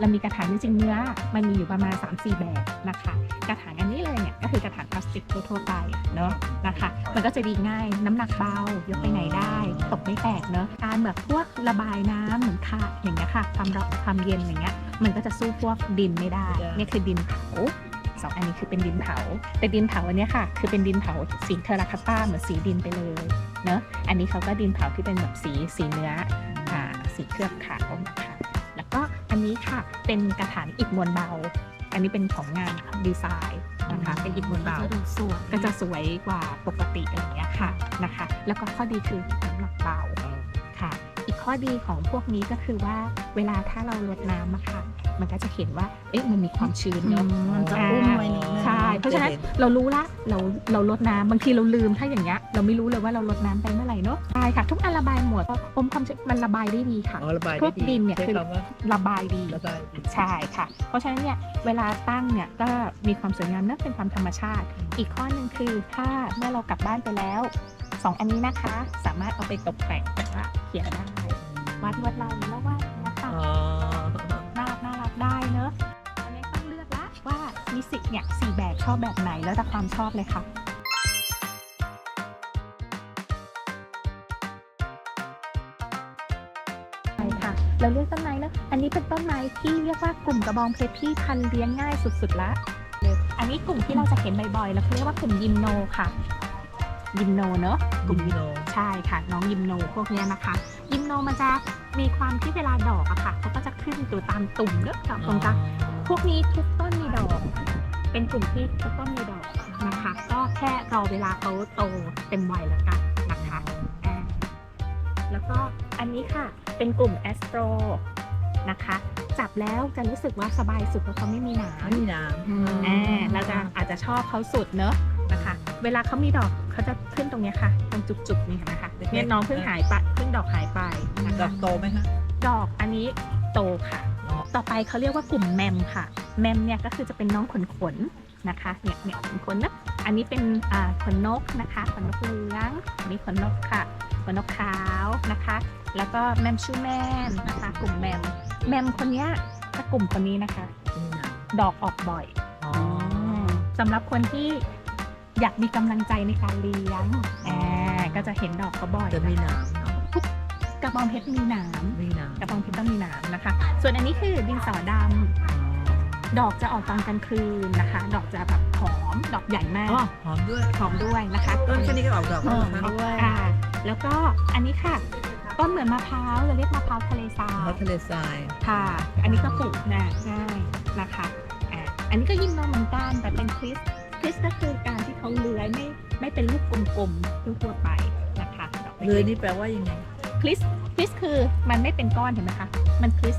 เรามีกระถางจริงๆเนื้อ มันมีอยู่ประมาณ 3-4 แบบนะคะ กระถางอันนี้เลยเนี่ยก็คือกระถางพลาสติกทั่วๆไปเนาะนะคะ มันก็จะดีง่ายน้ำหนักเบายกไปไหนได้ตกไม่แตกเนาะการแบบพวกระบายน้ำเหมือนค่ะอย่างเงี้ยค่ะความร้อนความเย็นอย่างเงี้ยมันก็จะสู้พวกดินไม่ได้เนี่ยคือดินเผาสองอันนี้คือเป็นดินเผา แต่ดินเผาอันเนี้ยค่ะ คือเป็นดินเผาสีเทอราคาต้าเหมือนสีดินไปเลยเนาะอันนี้เขาก็ดินเผาที่เป็นแบบสีสีเนื้ออ่าสีเคลือบขาวนะคะแล้วก็ อันนี้ค่ะเป็นกระถางอิฐมวลเบา อันนี้เป็นของงานดีไซน์นะคะ เป็นอิฐมวลเบาจะดูสวยก็จะสวยกว่าปกติอะไรอย่างเงี้ยค่ะนะคะ แล้วก็ข้อดีคือน้ำหนักเบาค่ะอีก ข้อดีของพวกนี้ก็คือว่าเวลาถ้าเราลดน้ำอะค่ะ มันก็จะเห็นว่า เอ๊ะมันมีความชื้นเนอะมันจะอุ้มไว้นิดนึงใช่ เพราะฉะนั้นเรารู้ละ เราเราลดน้ำบางทีเราลืมถ้าอย่างเงี้ยเราไม่รู้เลยว่าเราลดน้ำไปเมื่อไหร่เนอะใช่ค่ะ ทุกอันระบายหมดอมความชื้นมันระบายได้ดีค่ะอ๋อระบายพวกดินเนี่ยใช้คือคำว่าระบายดีระบายดีใช่ค่ะ เพราะฉะนั้นเนี่ยเวลาตั้งเนี่ยก็มีความสวยงามเนะเป็นความธรรมชาติ อีกข้อหนึ่งคือถ้าเมื่อเรากลับบ้านไปแล้วสองอันนี้นะคะ สามารถเอาไปตกแต่งแบบว่าเขียนได้ วาดวาดลายแล้ววาดนะคะอ๋อน่ารักน่ารักได้เนอะอันนี้ต้องเลือกละว่ามีสิเนี่ยสี่แบบชอบแบบไหนแล้วแต่ความชอบเลยค่ะใช่ค่ะเราเลือกต้นไม้นะอันนี้เป็นต้นไม้ที่เรียกว่ากลุ่มกระบองเพชรที่พันธุ์เลี้ยงง่ายสุดๆละอันนี้กลุ่มที่เราจะเห็นบ่อยๆแล้วเขาเรียกว่ากลุ่มยิมโนค่ะ ยิมโนเนอะกลุ่มโน ใช่ค่ะ น้องยิมโนพวกเนี้ยนะคะ ยิมโนมันจะ มีความที่เวลาดอกอะค่ะเขาก็จะขึ้นอยู่ตามตุ่มเนอะตรงกลางพวกนี้ทุกต้นมีดอก เป็นกลุ่มที่ทุกต้นมีดอกนะคะ ก็แค่รอเวลาเขาโตเต็มวัยแล้วกันนะคะอ่าแล้วก็อันนี้ค่ะเป็นกลุ่มแอสโตรนะคะ จับแล้วจะรู้สึกว่าสบายสุดเพราะเขาไม่มีหนามไม่มีน้ำอ่าเราจะอาจจะชอบเขาสุดเนอะนะคะ เวลาเขามีดอกเขาจะขึ้นตรงเนี้ยค่ะตรงจุกๆนี่เห็นไหมคะเนี่ยน้องเพิ่งหายไปเพิ่ง ดอกหายไปนะดอคะกโตไหมคะดอกอันนี้โตค่ะอ๋อต่อไปเขาเรียกว่ากลุ่มแมมค่ะ แมมเนี่ยก็คือจะเป็นน้องขนขนๆนะคะ เนี่ยเนี่ยขนขนนะ อันนี้เป็นอ่าขนนกนะคะ ขนนกเหลืองอันนี้ขนนกค่ะ ขนนกขาวนะคะ แล้วก็แมมชูแมนนะคะ กลุ่มแมม แมมคนเนี้ยถ้ากลุ่มคนนี้นะคะไม่มีน้ดอกออกบ่อยำอ๋อสำหรับคนที่อยากมีกำลังใจในการเลี้ยงแอบก็จะเห็นดอกเขาบ่อยจะมีนะคะน้ำเนาะ กระบองเพชรมีหนามมีน้ำกระบองเพชรต้องมีหนามนะคะ ส่วนอันนี้คือดินสอดำดอกจะออกตอนกลางคืนนะคะ ดอกจะแบบหอม ดอกใหญ่มาอ๋อกหอมด้วยหอมด้วยนะคะ ต้นแค่นี้ก็ออกดอกเอแล้วอนะคะด้วยอ่าแล้วก็อันนี้ค่ะ ต้นเหมือนมะพร้าวเราเรียกมะพร้าวทะเลทรายเพราะทะเลทรายค่ะ อันนี้ก็ปลูกนะง่ายนะคะอ่าอันนี้ก็ยิมโนเหมือนกันแต่เป็นคริสคริสก็คือการที่เขาเลื้อยไม่ไม่เป็นลูกกลมๆทั่วๆไปนะคะดอกเลยล็กๆนี่แปลว่ายังไง คริสคริสคือมันไม่เป็นก้อนเห็นไหมคะมันคริส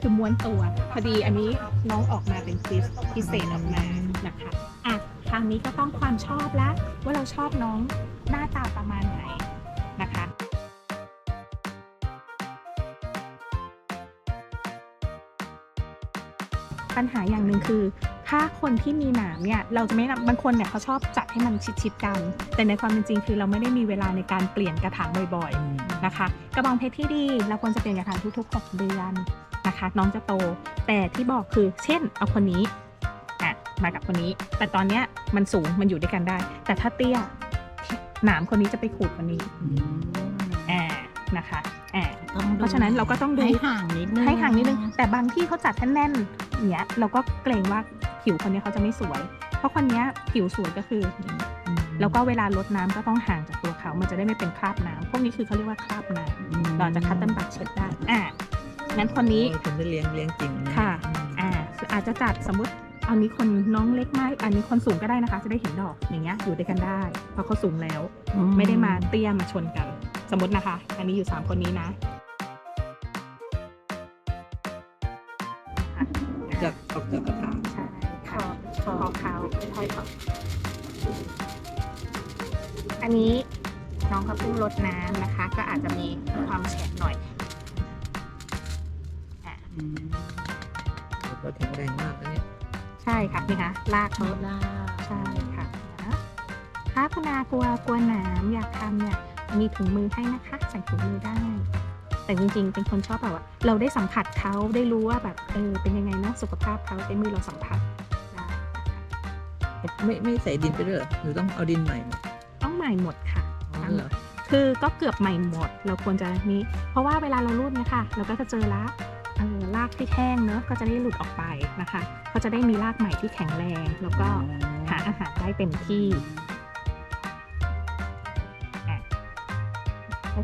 คือม้วนตัวพอดีอันนี้น้องออกมาเป็นคริสพิเศษออกมานะคะอะทางนี้ก็ต้องความชอบละว่าเราชอบน้องหน้าตาประมาณไหนนะคะปัญหาอย่างหนึ่งคือ ถ้าคนที่มีหนามเนี่ยเราจะไม่บางคนเนี่ยเขาชอบจัดให้มันชิดๆกัน แต่ในความเป็นจริงคือเราไม่ได้มีเวลาในการเปลี่ยนกระถางบ่อยๆ นะคะ กระบองเพชรที่ดีเราควรจะเปลี่ยนกระถางทุกๆ 6 เดือนนะคะ น้องจะโต แต่ที่บอกคือเช่นเอาคนนี้อะมากับคนนี้ แต่ตอนเนี้ยมันสูงมันอยู่ด้วยกันได้ แต่ถ้าเตี้ยหนามคนนี้จะไปขูดคนนี้อืมอ่านะคะอ่าต้องดูเพราะฉะนั้นเราก็ต้องดูให้ห่างนิดนึงให้ห่างนิดนึง แต่บางที่เขาจัดท่านแน่นเนี้ยเราก็เกรงว่าผิวคนนี้เขาจะไม่สวย เพราะคนเนี้ยผิวสวยก็คืออย่างนี้แล้วก็เวลาลดน้ำก็ต้องห่างจากตัว เขามันจะได้ไม่เป็นคราบน้ำพวกนี้คือเขาเรียกว่าคราบน้ำเราจะคัตเติ้ลบัตเช็ดได้อ่างั้นคนนี้โอ้ยผมได้เลี้ยงเลี้ยงจริงนค่ะ อ่าอาจจะจัดสมมติอันนี้คนน้องเล็กมากอันนี้คนสูงก็ได้นะคะ จะได้เห็นดอกอย่างเงี้ยอยู่ด้วยกันได้ เพราะเขาสูงแล้วไม่ได้มาเตี้ยมาชนกัน สมมตินะคะ อันนี้อยู่สามคนนี้นะอะจากออกจากกระถางใช่ค่ะคอเขาค่อยๆต่ออันนี้ น้องเขาเพิ่งลดน้ำนะคะ ก็อาจจะมีความแฉะหน่อยอะอืมก็แข็งแรงมากนะเนี่ยใช่ค่ะนี่คะลากโชเขาดลาใช่ค่ะนะถ้าคุณอากลัวกลัวหนามอยากทำเนี่ยมีถุงมือให้นะคะใส่ถุงมือได้แแต่จริงๆ เป็นคนชอบแบบว่า เราได้สัมผัสเขาได้รู้ว่าแบบเออเป็นยังไงนะสุขภาพเขาเป็นมือเราสัมผัสได้นะคะไม่ไม่ใส่ดินไปด้วยเหรอหรือต้องเอาดินใหม่มาต้องใหม่หมดค่ะ อ๋อเหรอคือก็เกือบใหม่หมด เราควรจะนี้ เพราะว่าเวลาเรารูดเนี่ยค่ะ เราก็จะเจอละเออรากที่แห้งเนอะก็จะได้หลุดออกไปนะคะเขาจะได้มีรากใหม่ที่แข็งแรง แล้วก็หาอาหารได้เต็มที่อะ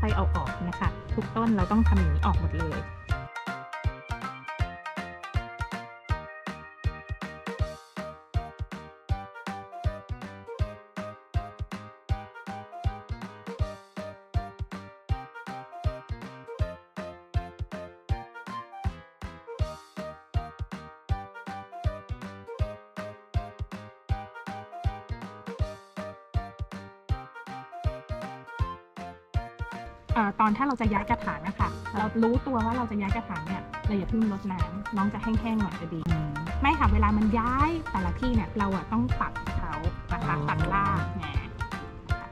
ค่อยๆเอาออกเนะคะ ทุกต้นเราต้องทำอย่างนี้ออกหมดเลย ตอนถ้าเราจะย้ายกระถางนะคะเรารู้ตัวว่าเราจะย้ายกระถางเนี่ยเราอย่าเพิ่งรดน้ำน้องจะแห้งๆหน่อยจะดีไม่ค่ะเวลามันย้ายแต่ละที่เนี่ยเราอะต้องตัดเขานะคะตัดรากไงนะคะ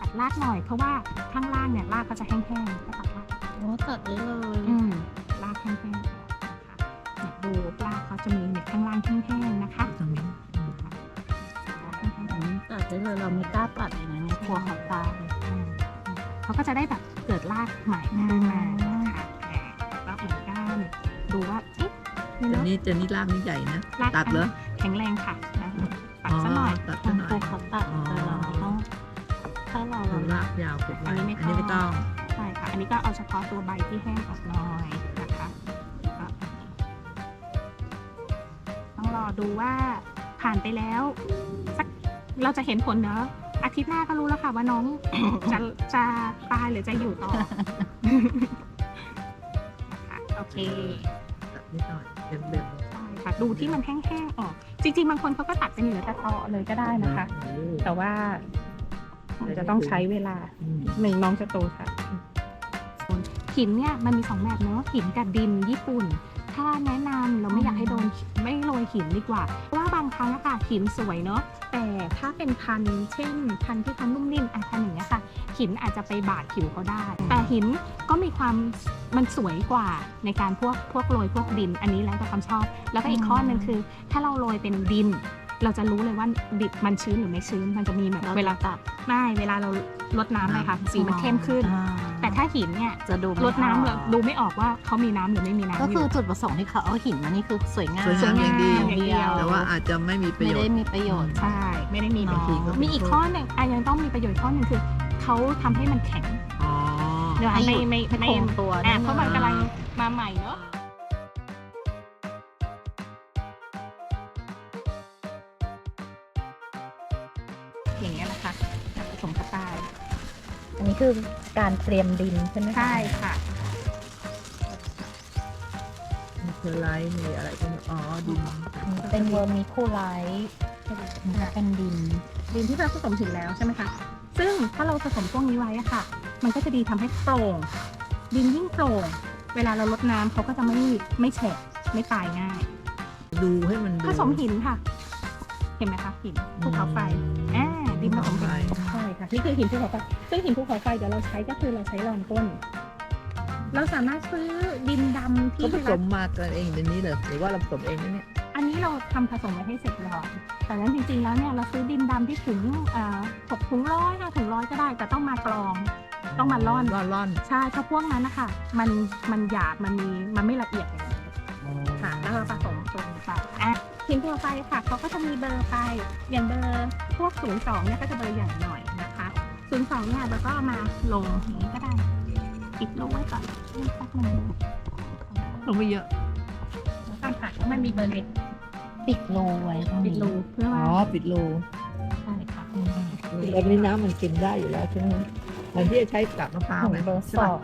ตัดรากหน่อย เพราะว่าข้างล่างเนี่ยรากก็จะแห้งๆก็ตัดรากโอ้ตัดได้เลยอืมรากแห้งๆนะคะเนี่ยดูรากเขาจะมีเนี่ยข้างล่างแห้งๆนะคะตรงนี้อืมรากแห้งๆอืมตัดได้เลยเราไม่กล้าตัดเลยนะเนี่ยกลัวเขาตายอืม เขาก็จะได้แบบเกิดรากใหม่ขึ้นมานะคะอ่าก็เหมือนกันดูว่าเอ๊ะนี่แต่เนาะนี่แต่นี่รากนี่ใหญ่นะรากตัดเหรอแข็งแรงค่ะนะตัดซะหน่อยตัดต้ซะองหน่อยกลัวเขาตัดอ๋อแต่เราต้องถ้าเราดูรากยาวปลูกไว้อันนี้ไม่อันนี้ไม่ต้ต้อองงใช่ค่ะอันนี้ก็เอาเฉพาะตัวใบที่แห้งออกหน่อยนะคะก็ต้องรอดูว่าผ่านไปแล้วสักเราจะเห็นผลเนอะ อาทิตย์หน้าก็รู้แล้วค่ะว่าน้อง จะจะตายหรือจะอยู่ต่อนะคะโอเคตัดนิดหน่อยเบ็มเบ็มใช่ค่ะดูที่มันแห้งๆออก จริง ๆ บางคนเขาก็ตัดเป็นเหลือแต่ตอเลยก็ได้นะคะ แต่ว่ามันจะต้องใช้เวลา อืมหนึ่งน้องจะโตค่ะหินเนี่ยมันมีสองแบบเนาะหินกับดินญี่ปุ่น ถ้าแนะนำเราไม่อยากให้โดนไม่โรยหินดีกว่าเพราะว่าบางครั้งอะค่ะหินสวยเนาะแต่ถ้าเป็นพันธุ์เช่น พันธุ์ที่เขานุ่มนิ่มอะพันธุ์อย่างเงี้ยค่ะหินอาจจะไปบาดผิวเขาได้ แต่หินก็มีความมันสวยกว่าในการพวกพวกโรยพวกดิน อันนี้แล้วแต่ความชอบ แล้วก็อีกข้อหนึ่งคือ ถ้าเราโรยเป็นดิน เราจะรู้เลยว่าดิบมันชื้นหรือไม่ชื้น มันจะมีแบบเราเวลาตัดไม่เวลาเราลดน้ำไปค่ะสีมันเข้มขึ้นอ่าแต่ถ้าหินเนี่ยจะดูไม่ลดน้ำออกเราดูไม่ออกว่าเขามีน้ำหรือไม่มีน้ำก็อคือยู่จุดประสงค์ที่เขาเอาหินมานี่คือสวยงามสวยงามอย่างดีอย่างเดียวแต่ว่าอาจจะไม่มีประไม่โยชได้น์มีประโยชน์ใช่ไม่ได้มีบางทีก็มีอีกข้อหนึ่งอะยังต้องมีประโยชน์ข้อหนึ่งคือเขาทำให้มันแข็งอ๋อเดี๋ยวให้หยุไม่ดไม่ให้ไม่คงตัวอะนิดนึงเพราะมันกำลังมาใหม่เนาะ คือการเตรียมดินใช่ไหมใช่ค่ะ มีเทอร์ไลท์มีอะไรพวกนี้อ๋อดินเป็นเวอร์มิคูไลท์เป็นดิน ดินที่เราผสมถึงแล้วใช่ไหมคะ ซึ่งถ้าเราผสมพวกนี้ไว้อะค่ะ มันก็จะดีทำให้โปร่ง ดินยิ่งโปร่ง เวลาเราลดน้ำเขาก็จะไม่ไม่แฉะไม่ตายง่าย ดูให้มันดูผสมหินค่ะ เห็นไหมคะหินภูเขาไฟอ่าดินผสมภูหิเขานไฟใช่ค่ะ นี่คือหินภูเขาไฟซึ่งหินภูเขาไฟเดี๋ยวเราใช้ก็คือเราใช้รอนก้น เราสามารถซื้อดินดำที่ก็ผสร้านมมากันเองในนี้เลยหรือว่าเราผสมเองนะเนี่ยอันนี้เราทำผสมไว้ให้เสร็จก่อนแต่นั้นจริงๆแล้วเนี่ยเราซื้อดินดำที่ถุงอ่าหกถุงร้อยห้าถุงร้อยก็ได้ แต่ต้องมากรอง ต้องมาร่อน ร่อนร่อนใช่เพราะพวกนั้นนะคะมันมันหยาบมันมีมันไม่ละเอียดอย่างนี้อ๋อค่ะแล้วเราผสมตรงไปอะทีมทั่วไปค่ะเขาก็จะมีเบอร์ไปอย่างเบอร์พวก02เนี่ยก็จะเบอร์ใหญ่หน่อย นะคะ02เนี่ยเราก็เอามาลงอย่างนี้ก็ได้ ปิดลงไว้ก่อนสักหนึ่งลงไปเยอะตามค่ะมันมีเบอร์เล็กปิดรูไว้ตรงปิดนี้รูเพื่ออ๋ว่าอปิดรูใช่ค่ะแบบนี้น้ำมันกินได้อยู่แล้วใช่ไหมเหมือนที่จะใช้กับมะพร้าวของไหมเบอร์ใช่สปะอง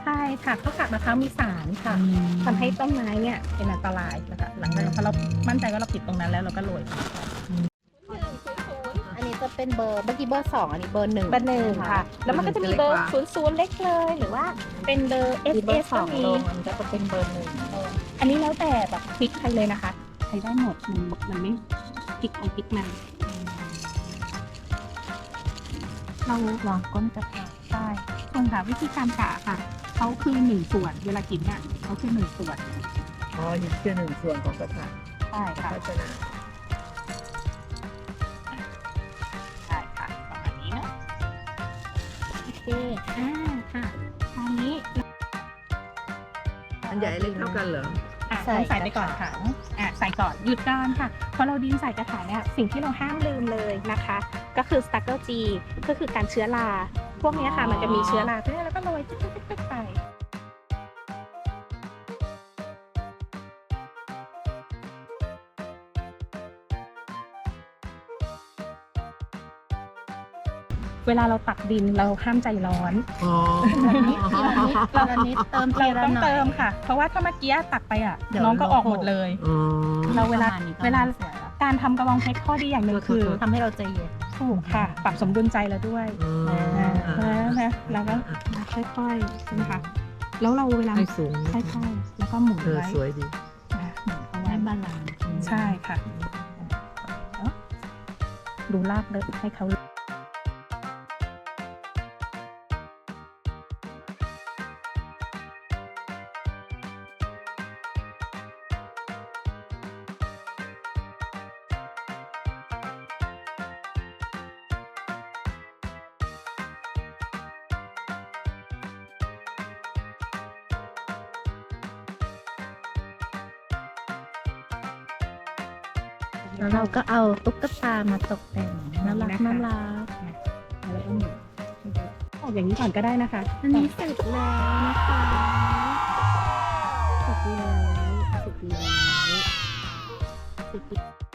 ใช่ค่ะเพราะกาบมะพร้าวมีสารค่ะอืมทำให้ต้นไม้เนี่ยเป็นอันตรายนะคะหลังจากพอเรา มั่นใจว่าเราปิดตรงนั้นแล้วเราก็โรยอันนี้จะ เป็นเบอร์เมื่อกี้เบอร์สองอันนี้เบอร์หนึ่งเบอร์หนึ่งค่ะ แล้วมันก็จะมีเบอร์ศูนย์ศูนย์เล็กเลย หรือว่าเป็นเบอร์ที่เบอ SS ร์สก็องมีลงอันนี้ก็จะเป็นเบอร์หนึ่งอันนี้แล้วแต่แบบพลิกใครเลยนะคะใช้ได้หมดมันมันไม่พลิกใครพลิกมันเราวางก้นกระถางใช่ใช่คนค่ะวิธีการกะค่ะเขาคือหนึ่งส่วนเวลากินเนี่ยเขาคือหนึ่งส่วนอ๋อหินคือหนึ่งส่วนของกระถางใช่ค่ะ อเคอ่าค่ะตอนนี้อันใหญ่เล็กเท่ากันเหรออะใส่ต้องใส่ไปก่อนกระค่ะถางอะใส่ก่อนหยุดก่อนค่ะพอเราดินใส่กระถางเนี่ยสิ่งที่เราห้ามลืมเลยนะคะ ก็คือสตั๊กเกิลจีก็คือการเชื้อราพวกเนี้ยค่ะมันจะมีเชื้อราด้วยแล้วก็โรยตึ๊กๆๆๆไป เวลาเราตักดินเราห้ามใจร้อนอ๋อทีละนิดทีละนิดเติมทีเราละต้องหน่อย เติมค่ะ เพราะว่าถ้าเมื่อกี้ตักไปอะเดี๋ยว น้องก็ออกโลโก้หมดเลยอ๋อเราเวลาประมณนี้เวลา สวยแล้วการทำกระบองเพชรข้อดีอย่างหนึ่งคือทำให้เราใจเย็น ถูกค่ะ ปรับสมดุลใจเราด้วยอ๋ออ่าอ่า นะแล้วก็ค่อยๆใช่ไหมคะแล้วเราเวลาให้สูงค่อยๆแล้วก็หมุนเออไว้สวยดีอะหมุนเอาให้ไว้บาลานซ์ ใช่ค่ะเนอะดูลากเลยให้เขา แล้วเราก็เอาตุ๊กตามาตกแต่งน่ารักน่ารักแล้วก็หมุนออกอย่างนี้ก่อนก็ได้นะคะอันนี้เสร็จแล้วนะคะเสร็จแล้วเสร็จแล้วเสร็จแล้ว